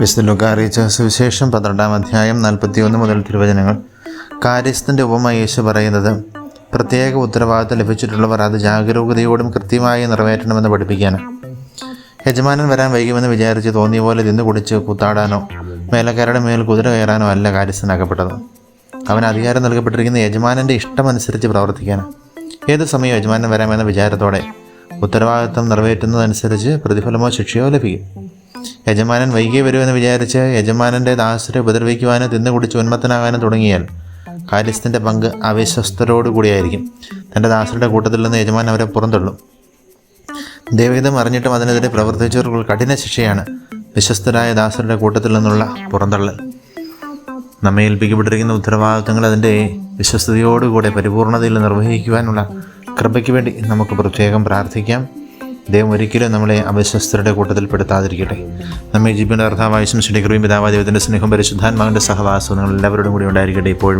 വിശുദ്ധ ലുക്ക അറിയിച്ച സുവിശേഷം പന്ത്രണ്ടാം അധ്യായം നാൽപ്പത്തിയൊന്ന് മുതൽ തിരുവചനങ്ങൾ. കാര്യസ്ഥന്റെ ഉപമ യേശു പറയുന്നത് പ്രത്യേക ഉത്തരവാദിത്തം ലഭിച്ചിട്ടുള്ളവർ അത് ജാഗരൂകതയോടും കൃത്യമായി നിറവേറ്റണമെന്ന് പഠിപ്പിക്കാനാണ് യജമാനൻ വരാൻ വൈകുമെന്ന് വിചാരിച്ച് തോന്നിയ പോലെ തിന്നു കുടിച്ച് കൂത്താടാനോ മേലക്കാരുടെ മേൽ കുതിര കയറാനോ അല്ല കാര്യസ്ഥനാക്കപ്പെട്ടത്. അവൻ അധികാരം നൽകപ്പെട്ടിരിക്കുന്ന യജമാനന്റെ ഇഷ്ടമനുസരിച്ച് പ്രവർത്തിക്കാനാണ്. ഏത് സമയം യജമാനൻ വരാമെന്ന വിചാരത്തോടെ ഉത്തരവാദിത്തം നിറവേറ്റുന്നതനുസരിച്ച് പ്രതിഫലമോ ശിക്ഷയോ ലഭിക്കും. യജമാനൻ വൈകി വരുമെന്ന് വിചാരിച്ച് യജമാനന്റെ ദാസരെ ഉപദ്രവിക്കുവാനോ തിന്നു കുടിച്ച് ഉന്മത്തനാകാനും തുടങ്ങിയാൽ കാര്യസ്ഥന്റെ പങ്ക് അവിശ്വസ്തരോടുകൂടിയായിരിക്കും. തന്റെ ദാസരുടെ കൂട്ടത്തിൽ നിന്ന് യജമാൻ അവരെ പുറന്തള്ളും. ദൈവഹിതം അറിഞ്ഞിട്ടും അതിനെതിരെ പ്രവർത്തിച്ചവർക്ക് കഠിന ശിക്ഷയാണ് വിശ്വസ്തരായ ദാസരുടെ കൂട്ടത്തിൽ നിന്നുള്ള പുറന്തള്ളൽ. നമ്മെ ഏൽപ്പിക്കപ്പെട്ടിരിക്കുന്ന ഉത്തരവാദിത്തങ്ങൾ അതിന്റെ വിശ്വസ്തയോടുകൂടെ പരിപൂർണതയിൽ നിർവഹിക്കുവാനുള്ള കൃപയ്ക്ക് വേണ്ടി നമുക്ക് പ്രത്യേകം പ്രാർത്ഥിക്കാം. ദൈവം ഒരിക്കലും നമ്മളെ അവിശ്വസ്തരുടെ കൂട്ടത്തിൽ പെടുത്താതിരിക്കട്ടെ. നമ്മെ അർത്ഥാവായുഷം ശ്രീ കൃപയും പിതാവാ ദൈവത്തിന്റെ സ്നേഹം പരിശുദ്ധാത്മാവിന്റെ സഹവാസവും നിങ്ങൾ എല്ലാവരോടും കൂടി ഉണ്ടായിരിക്കട്ടെ ഇപ്പോഴും